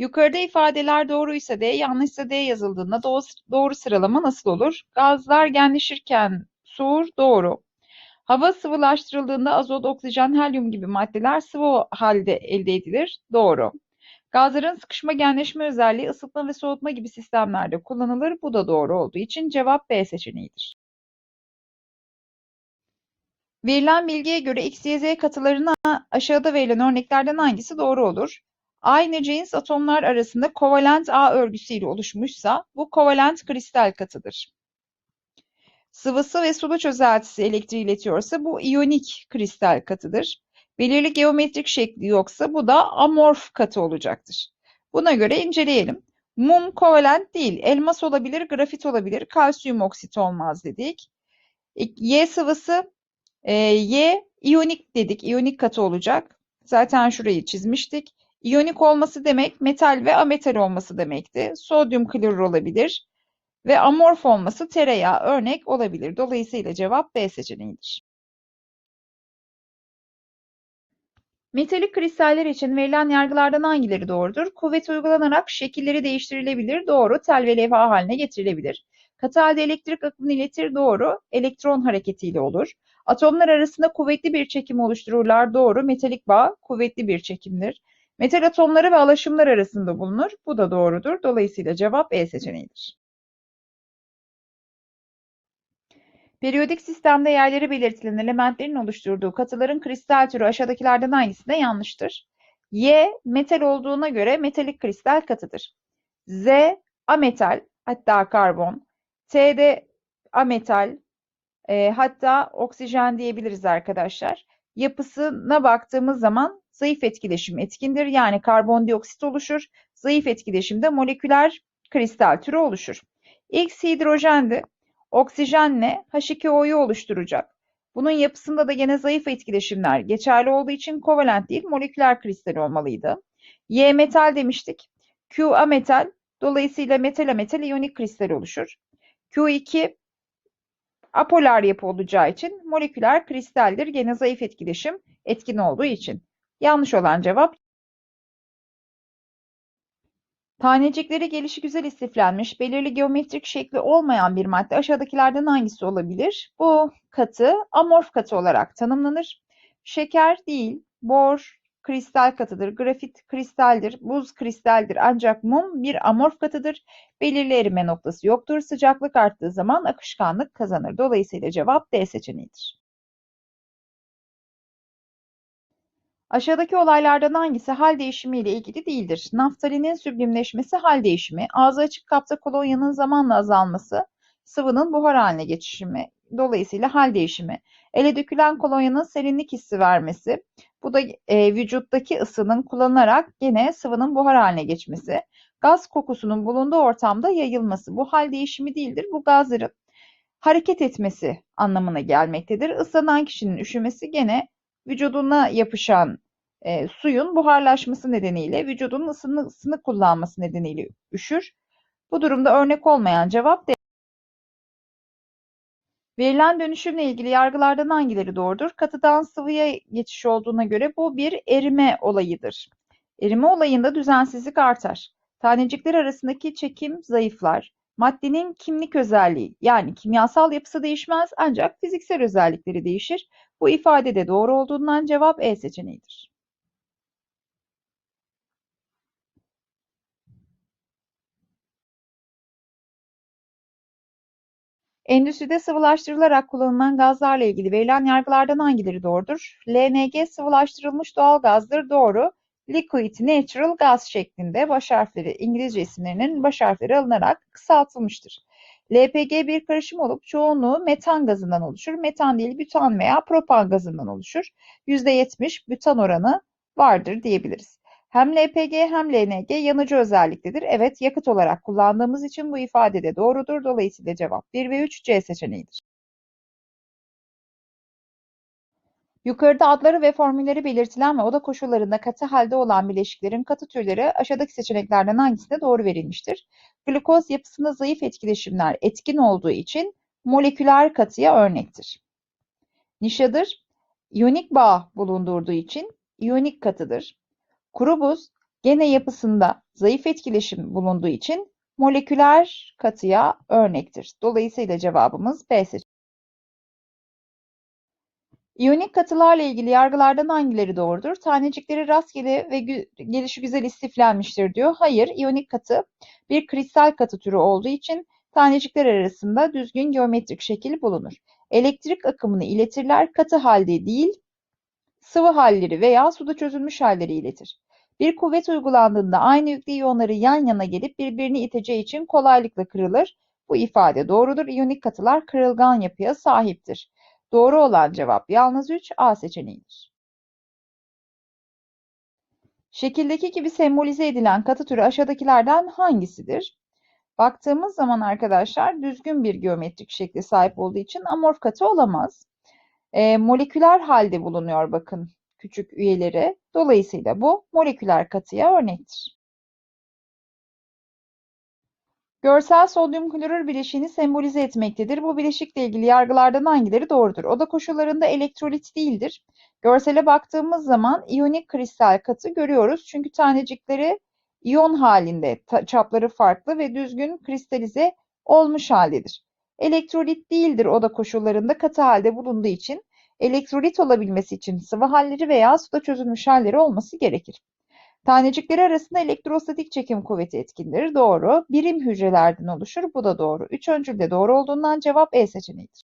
Yukarıda ifadeler doğruysa D, yanlışsa D yazıldığında doğru, doğru sıralama nasıl olur? Gazlar genleşirken soğur, doğru. Hava sıvılaştırıldığında azot, oksijen, helyum gibi maddeler sıvı halde elde edilir, doğru. Gazların sıkışma genleşme özelliği ısıtma ve soğutma gibi sistemlerde kullanılır, bu da doğru olduğu için cevap B seçeneğidir. Verilen bilgiye göre X, Y, Z katılarına aşağıda verilen örneklerden hangisi doğru olur? Aynı cins atomlar arasında kovalent ağ örgüsüyle oluşmuşsa bu kovalent kristal katıdır. Sıvısı ve sulu çözeltisi elektriği iletiyorsa bu iyonik kristal katıdır. Belirli geometrik şekli yoksa bu da amorf katı olacaktır. Buna göre inceleyelim. Mum kovalent değil, elmas olabilir, grafit olabilir, kalsiyum oksit olmaz dedik. Y sıvısı e, Y iyonik dedik, iyonik katı olacak. Zaten şurayı çizmiştik. İyonik olması demek metal ve ametal olması demekti. Sodyum klorür olabilir ve amorf olması tereyağı örnek olabilir. Dolayısıyla cevap B seçeneğidir. Metalik kristaller için verilen yargılardan hangileri doğrudur? Kuvvet uygulanarak şekilleri değiştirilebilir. Doğru. Tel ve levha haline getirilebilir. Katı halde elektrik akımını iletir. Doğru. Elektron hareketiyle olur. Atomlar arasında kuvvetli bir çekim oluştururlar. Doğru. Metalik bağ kuvvetli bir çekimdir. Metal atomları ve alaşımlar arasında bulunur. Bu da doğrudur. Dolayısıyla cevap E seçeneğidir. Periyodik sistemde yerleri belirtilen elementlerin oluşturduğu katıların kristal türü aşağıdakilerden hangisi de yanlıştır? Y metal olduğuna göre metalik kristal katıdır. Z ametal hatta karbon. T de ametal e, hatta oksijen diyebiliriz arkadaşlar. Yapısına baktığımız zaman zayıf etkileşim etkindir. Yani karbondioksit oluşur. Zayıf etkileşimde moleküler kristal türü oluşur. X hidrojendi. Oksijenle H2O'yu oluşturacak. Bunun yapısında da gene zayıf etkileşimler geçerli olduğu için kovalent değil moleküler kristal olmalıydı. Y metal demiştik. Q ametal. Dolayısıyla metal ametal iyonik kristal oluşur. Q2 apolar yapı olacağı için moleküler kristaldir. Gene zayıf etkileşim etkin olduğu için. Yanlış olan cevap Tanecikleri gelişigüzel istiflenmiş, belirli geometrik şekli olmayan bir madde aşağıdakilerden hangisi olabilir? Bu katı amorf katı olarak tanımlanır. Şeker değil, bor kristal katıdır, grafit kristaldir, buz kristaldir ancak mum bir amorf katıdır. Belirli erime noktası yoktur. Sıcaklık arttığı zaman akışkanlık kazanır. Dolayısıyla cevap D seçeneğidir. Aşağıdaki olaylardan hangisi hal değişimi ile ilgili değildir? Naftalinin süblimleşmesi hal değişimi, ağzı açık kapta kolonyanın zamanla azalması, sıvının buhar haline geçişimi, dolayısıyla hal değişimi. Ele dökülen kolonyanın serinlik hissi vermesi, bu da e, vücuttaki ısının kullanılarak gene sıvının buhar haline geçmesi. Gaz kokusunun bulunduğu ortamda yayılması, bu hal değişimi değildir, bu gazların hareket etmesi anlamına gelmektedir. Islanan kişinin üşümesi gene vücuduna yapışan e, suyun buharlaşması nedeniyle vücudun ısını, kullanması nedeniyle üşür. Bu durumda örnek olmayan cevap D. Verilen dönüşümle ilgili yargılardan hangileri doğrudur? Katıdan sıvıya geçiş olduğuna göre bu bir erime olayıdır. Erime olayında düzensizlik artar. Tanecikler arasındaki çekim zayıflar. Maddenin kimlik özelliği yani kimyasal yapısı değişmez ancak fiziksel özellikleri değişir. Bu ifade de doğru olduğundan cevap E seçeneğidir. Endüstride sıvılaştırılarak kullanılan gazlarla ilgili verilen yargılardan hangileri doğrudur? LNG sıvılaştırılmış doğal gazdır. Doğru. Liquid Natural Gas şeklinde baş harfleri İngilizce isimlerinin baş harfleri alınarak kısaltılmıştır. LPG bir karışım olup çoğunluğu metan gazından oluşur. Metan değil bütan veya propan gazından oluşur. %70 bütan oranı vardır diyebiliriz. Hem LPG hem LNG yanıcı özelliktedir. Evet yakıt olarak kullandığımız için bu ifade de doğrudur. Dolayısıyla cevap 1 ve 3 C seçeneğidir. Yukarıda adları ve formülleri belirtilen ve oda koşullarında katı halde olan bileşiklerin katı türleri aşağıdaki seçeneklerden hangisinde doğru verilmiştir? Glukoz yapısında zayıf etkileşimler etkin olduğu için moleküler katıya örnektir. Nişadır, iyonik bağ bulundurduğu için iyonik katıdır. Kuru buz, Gene yapısında zayıf etkileşim bulunduğu için moleküler katıya örnektir. Dolayısıyla cevabımız B seçeneği. İyonik katılarla ilgili yargılardan hangileri doğrudur? Tanecikleri rastgele ve gü gelişigüzel istiflenmiştir diyor. Hayır, iyonik katı bir kristal katı türü olduğu için tanecikler arasında düzgün geometrik şekil bulunur. Elektrik akımını iletirler, katı halde değil, sıvı halleri veya suda çözülmüş halleri iletir. Bir kuvvet uygulandığında aynı yüklü iyonları yan yana gelip birbirini iteceği için kolaylıkla kırılır. Bu ifade doğrudur. İyonik katılar kırılgan yapıya sahiptir. Doğru olan cevap yalnız 3 A seçeneğidir. Şekildeki gibi sembolize edilen katı türü aşağıdakilerden hangisidir? Baktığımız zaman arkadaşlar düzgün bir geometrik şekle sahip olduğu için amorf katı olamaz. E, moleküler halde bulunuyor bakın küçük üyeleri. Dolayısıyla bu moleküler katıya örnektir. Görsel sodyum klorür bileşiğini sembolize etmektedir. Bu bileşikle ilgili yargılardan hangileri doğrudur? Oda koşullarında elektrolit değildir. Görsele baktığımız zaman iyonik kristal katı görüyoruz. Çünkü tanecikleri iyon halinde, çapları farklı ve düzgün kristalize olmuş haldedir. Elektrolit değildir oda koşullarında katı halde bulunduğu için elektrolit olabilmesi için sıvı halleri veya suda çözülmüş halleri olması gerekir. Tanecikleri arasında elektrostatik çekim kuvveti etkindir. Doğru. Birim hücrelerden oluşur. Bu da doğru. Üç öncül de doğru olduğundan cevap E seçeneğidir.